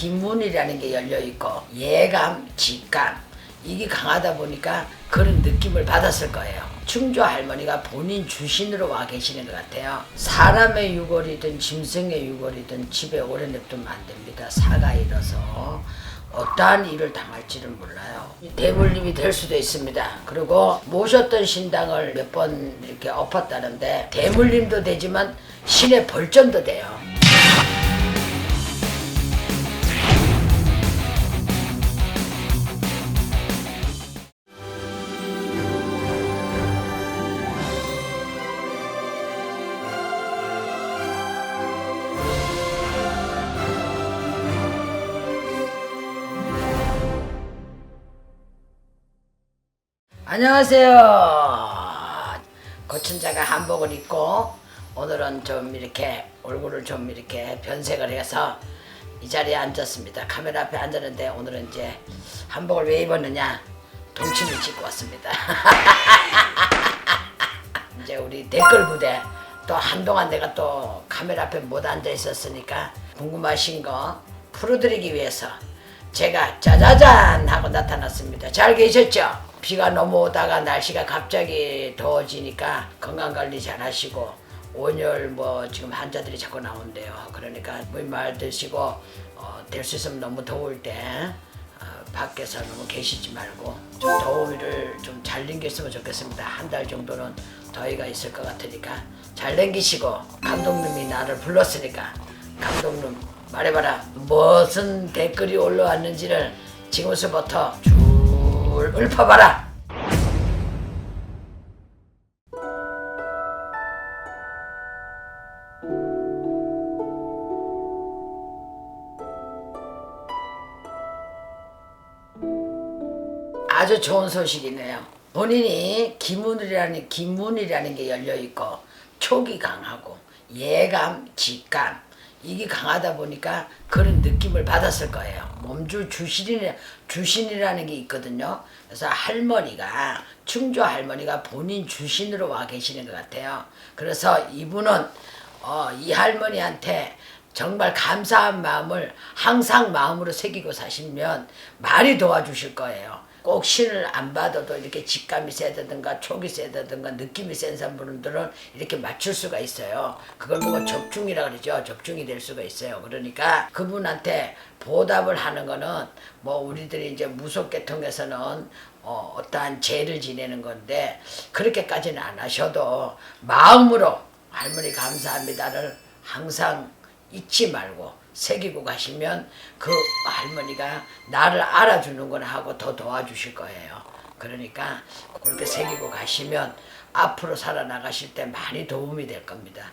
기문이라는 게 열려 있고 예감, 직감 이게 강하다 보니까 그런 느낌을 받았을 거예요. 충주 할머니가 본인 주신으로 와 계시는 것 같아요. 사람의 유골이든 짐승의 유골이든 집에 오래 냅두면 안 됩니다. 사가 일어서 어떠한 일을 당할지는 몰라요. 대물림이 될 수도 있습니다. 그리고 모셨던 신당을 몇 번 이렇게 엎었다는데 대물림도 되지만 신의 벌전도 돼요. 안녕하세요. 고춘자가 한복을 입고 오늘은 좀 이렇게 얼굴을 좀 이렇게 변색을 해서 이 자리에 앉았습니다. 카메라 앞에 앉았는데 오늘은 이제 한복을 왜 입었느냐 동치미 찍고 왔습니다. 이제 우리 댓글 부대 또 한동안 내가 또 카메라 앞에 못 앉아 있었으니까 궁금하신 거 풀어드리기 위해서 제가 짜자잔 하고 나타났습니다. 잘 계셨죠? 비가 너무 오다가 날씨가 갑자기 더워지니까 건강 관리 잘 하시고 온열 뭐 지금 환자들이 자꾸 나온대요. 그러니까 물말 드시고 어, 될 수 있으면 너무 더울 때 어, 밖에서 너무 계시지 말고 좀 더위를 좀 잘 넘겼으면 좋겠습니다. 한 달 정도는 더위가 있을 것 같으니까 잘 넘기시고 감독님이 나를 불렀으니까 감독님 말해봐라 무슨 댓글이 올라왔는지를 지금서부터 줄 읊어봐라. 아주 좋은 소식이네요. 본인이 기문이라는 기문이라는 게 열려 있고 촉이 강하고 예감, 직감 이게 강하다 보니까 그런 느낌을 받았을 거예요. 몸주 주신이 주신이라는 게 있거든요. 그래서 할머니가 충주 할머니가 본인 주신으로 와 계시는 것 같아요. 그래서 이분은 어, 이 할머니한테 정말 감사한 마음을 항상 마음으로 새기고 사시면 많이 도와주실 거예요. 꼭 신을 안 받아도 이렇게 직감이 세다든가 촉이 세다든가 느낌이 센 사람들은 이렇게 맞출 수가 있어요. 그걸 보고 적중이라 그러죠. 적중이 될 수가 있어요. 그러니까 그분한테 보답을 하는 거는 뭐 우리들이 이제 무속계통에서는 어, 어떠한 죄를 지내는 건데 그렇게까지는 안 하셔도 마음으로 할머니 감사합니다를 항상 잊지 말고 새기고 가시면 그 할머니가 나를 알아주는구나 하고 더 도와주실 거예요. 그러니까 그렇게 새기고 가시면 앞으로 살아나가실 때 많이 도움이 될 겁니다.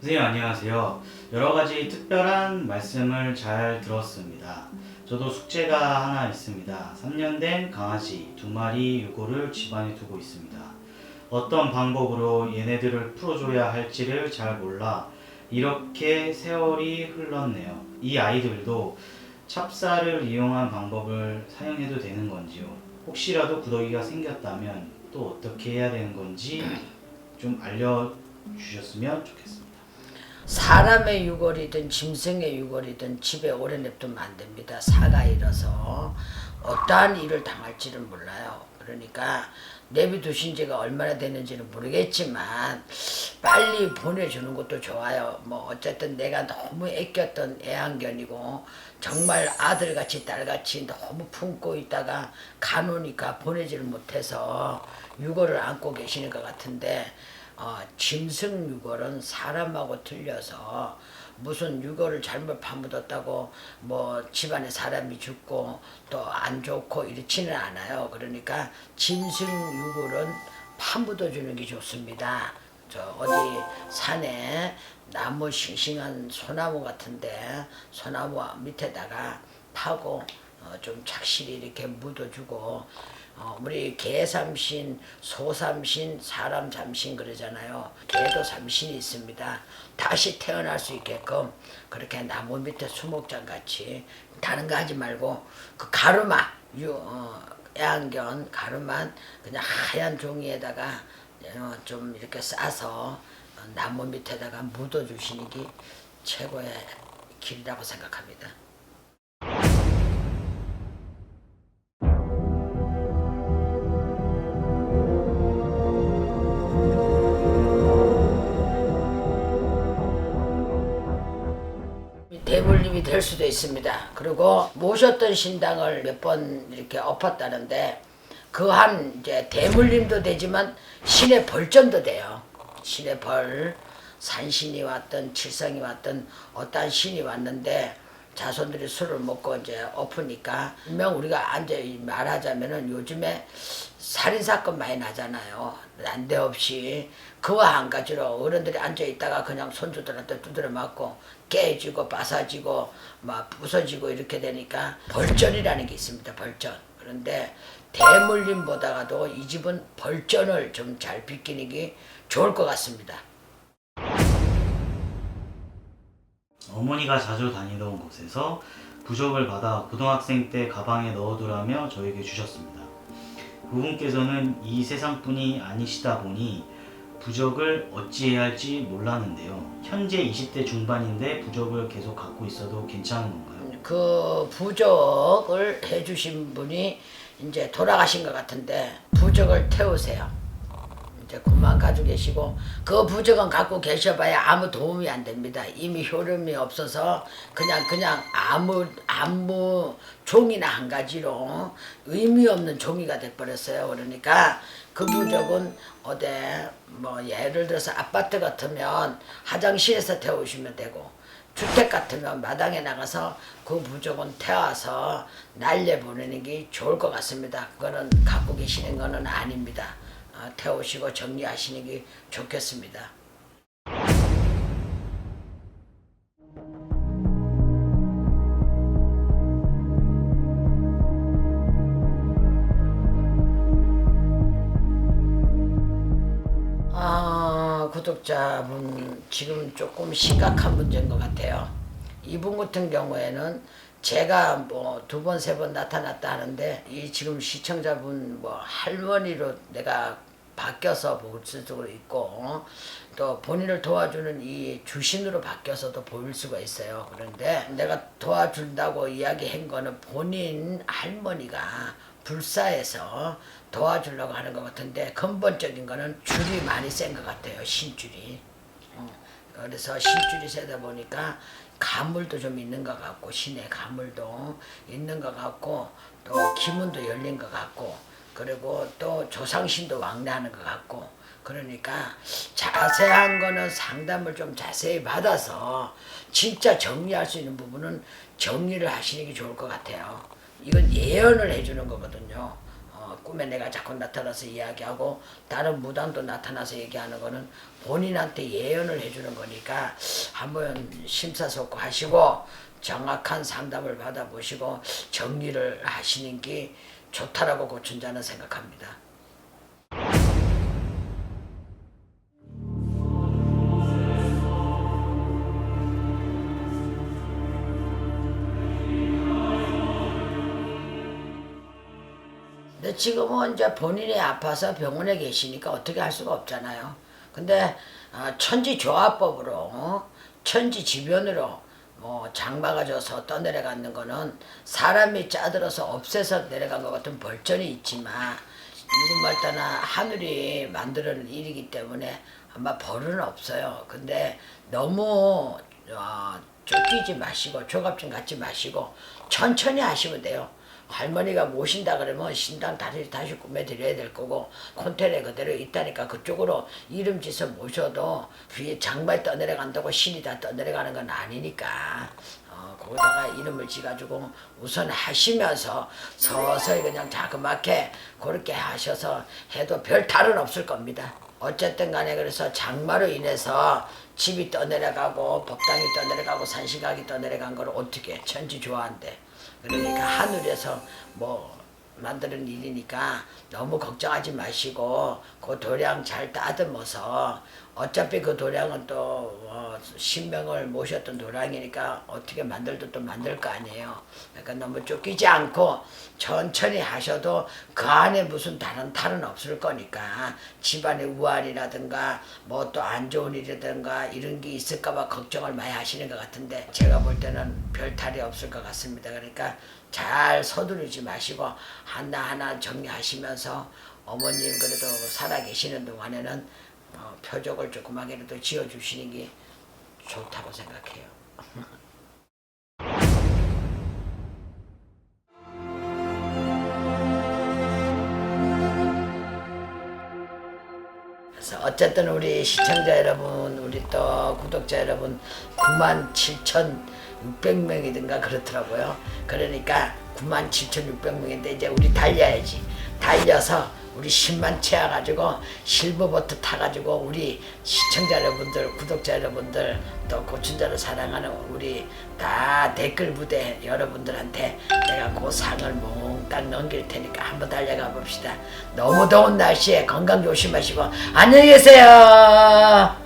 선생님 안녕하세요. 여러 가지 특별한 말씀을 잘 들었습니다. 저도 숙제가 하나 있습니다. 3년 된 강아지 두 마리 유고를 집안에 두고 있습니다. 어떤 방법으로 얘네들을 풀어줘야 할지를 잘 몰라 이렇게 세월이 흘렀네요. 이 아이들도 찹쌀을 이용한 방법을 사용해도 되는 건지요? 혹시라도 구더기가 생겼다면 또 어떻게 해야 되는 건지 좀 알려주셨으면 좋겠습니다. 사람의 유골이든 짐승의 유골이든 집에 오래 냅두면 안 됩니다. 사가 일어서 어떠한 일을 당할지는 몰라요. 그러니까 내비두신 지가 얼마나 됐는지는 모르겠지만 빨리 보내주는 것도 좋아요. 뭐 어쨌든 내가 너무 애꼈던 애완견이고 정말 아들같이 딸같이 너무 품고 있다가 가노니까 보내지를 못해서 유골을 안고 계시는 것 같은데 어, 짐승 유골은 사람하고 틀려서 무슨 유골을 잘못 파묻었다고 뭐 집안에 사람이 죽고 또 안 좋고 이렇지는 않아요. 그러니까 짐승 유골은 파묻어 주는 게 좋습니다. 저 어디 산에 나무 싱싱한 소나무 같은데 소나무 밑에다가 파고 어, 좀 착실히 이렇게 묻어주고 어, 우리 개 삼신, 소 삼신, 사람 삼신 그러잖아요. 개도 삼신이 있습니다. 다시 태어날 수 있게끔 그렇게 나무 밑에 수목장 같이 다른 거 하지 말고 그 가르마, 유, 어, 애완견 가르만 그냥 하얀 종이에다가 어, 좀 이렇게 싸서 어, 나무 밑에다가 묻어주시는 게 최고의 길이라고 생각합니다. 대물림이 될 수도 있습니다. 그리고 모셨던 신당을 몇 번 이렇게 엎었다는데 그 한 이제 대물림도 되지만 신의 벌전도 돼요. 신의 벌 산신이 왔던 칠성이 왔던 어떠한 신이 왔는데 자손들이 술을 먹고 이제 엎으니까 분명 우리가 앉아 말하자면은 요즘에 살인 사건 많이 나잖아요. 난데없이 그와 한 가지로 어른들이 앉아 있다가 그냥 손주들한테 두드려 맞고 깨지고 빠사지고 막 부서지고 이렇게 되니까 벌전이라는 게 있습니다. 벌전. 그런데 대물림보다가도 이 집은 벌전을 좀 잘 비키는 게 좋을 것 같습니다. 어머니가 자주 다니던 곳에서 부적을 받아 고등학생 때 가방에 넣어두라며 저에게 주셨습니다. 그분께서는 이 세상뿐이 아니시다 보니 부적을 어찌해야 할지 몰랐는데요. 현재 20대 중반인데 부적을 계속 갖고 있어도 괜찮은 건가요? 그 부적을 해주신 분이 이제 돌아가신 것 같은데 부적을 태우세요. 이제 그만 가지고 계시고 그 부적은 갖고 계셔봐야 아무 도움이 안 됩니다. 이미 효름이 없어서 그냥 그냥 아무 아무 종이나 한 가지로 의미 없는 종이가 돼버렸어요. 그러니까 그 부적은 어디 뭐 예를 들어서 아파트 같으면 화장실에서 태우시면 되고 주택 같으면 마당에 나가서 그 부족은 태워서 날려 보내는 게 좋을 것 같습니다. 그거는 갖고 계시는 거는 아닙니다. 어, 태우시고 정리하시는 게 좋겠습니다. 아, 구독자분 지금 조금 심각한 문제인 것 같아요. 이분 같은 경우에는 제가 뭐 두 번 세 번 나타났다 하는데 이 지금 시청자분 뭐 할머니로 내가 바뀌어서 볼 수도 있고 또 본인을 도와주는 이 주신으로 바뀌어서도 보일 수가 있어요. 그런데 내가 도와준다고 이야기한 거는 본인 할머니가 불사해서 도와주려고 하는 것 같은데 근본적인 거는 줄이 많이 센 것 같아요. 신줄이. 어, 그래서 신줄이 세다 보니까 가물도 좀 있는 것 같고 신의 가물도 있는 것 같고 또 기문도 열린 것 같고 그리고 또 조상신도 왕래하는 것 같고 그러니까 자세한 거는 상담을 좀 자세히 받아서 진짜 정리할 수 있는 부분은 정리를 하시는 게 좋을 것 같아요. 이건 예언을 해주는 거거든요. 어, 꿈에 내가 자꾸 나타나서 이야기하고 다른 무당도 나타나서 얘기하는 거는 본인한테 예언을 해주는 거니까 한번 심사숙고 하시고 정확한 상담을 받아보시고 정리를 하시는 게 좋다라고 고춘자는 생각합니다. 지금은 이제 본인이 아파서 병원에 계시니까 어떻게 할 수가 없잖아요. 근데 어, 천지조화법으로 어? 천지지변으로 뭐 장마가 져서 떠내려가는 거는 사람이 짜들어서 없애서 내려간 것 같은 벌전이 있지만 누구말따나 하늘이 만드는 일이기 때문에 아마 벌은 없어요. 근데 너무 어, 쫓기지 마시고 조갑좀 갖지 마시고 천천히 하시면 돼요. 할머니가 모신다 그러면 신당 다시 다시 꾸며드려야 될 거고 콘테네 그대로 있다니까 그쪽으로 이름 짓어 모셔도 위에 장발 떠내려 간다고 신이 다 떠내려 가는 건 아니니까 어, 거기다가 이름을 지가지고 우선 하시면서 서서히 그냥 자그맣게 그렇게 하셔서 해도 별 탈은 없을 겁니다. 어쨌든 간에 그래서 장마로 인해서 집이 떠내려가고 법당이 떠내려가고 산시각이 떠내려간 걸 어떻게 천지 좋아한대. 그러니까 하늘에서 뭐 만드는 일이니까 너무 걱정하지 마시고 그 도량 잘 따듬어서 어차피 그 도량은 또 어, 신명을 모셨던 도량이니까 어떻게 만들도 또 만들 거 아니에요. 그러니까 너무 쫓기지 않고 천천히 하셔도 그 안에 무슨 다른 탈은 없을 거니까 집안의 우환이라든가 뭐 또 안 좋은 일이라든가 이런 게 있을까 봐 걱정을 많이 하시는 것 같은데 제가 볼 때는 별 탈이 없을 것 같습니다. 그러니까 잘 서두르지 마시고 하나하나 정리하시면서 어머님 그래도 살아 계시는 동안에는 어, 표적을 조그맣게라도 지어주시는 게 좋다고 생각해요. 어쨌든 우리 시청자 여러분, 우리 또 구독자 여러분 9만 7,600명이든가 그렇더라고요. 그러니까 9만 7,600명인데 이제 우리 달려야지. 달려서 우리 10만 채워가지고 실버버트 타가지고 우리 시청자 여러분들, 구독자 여러분들, 또 고춘자를 사랑하는 우리 다 댓글 부대 여러분들한테 내가 그 상을 몽땅 넘길 테니까 한번 달려가 봅시다. 너무 더운 날씨에 건강 조심하시고 안녕히 계세요.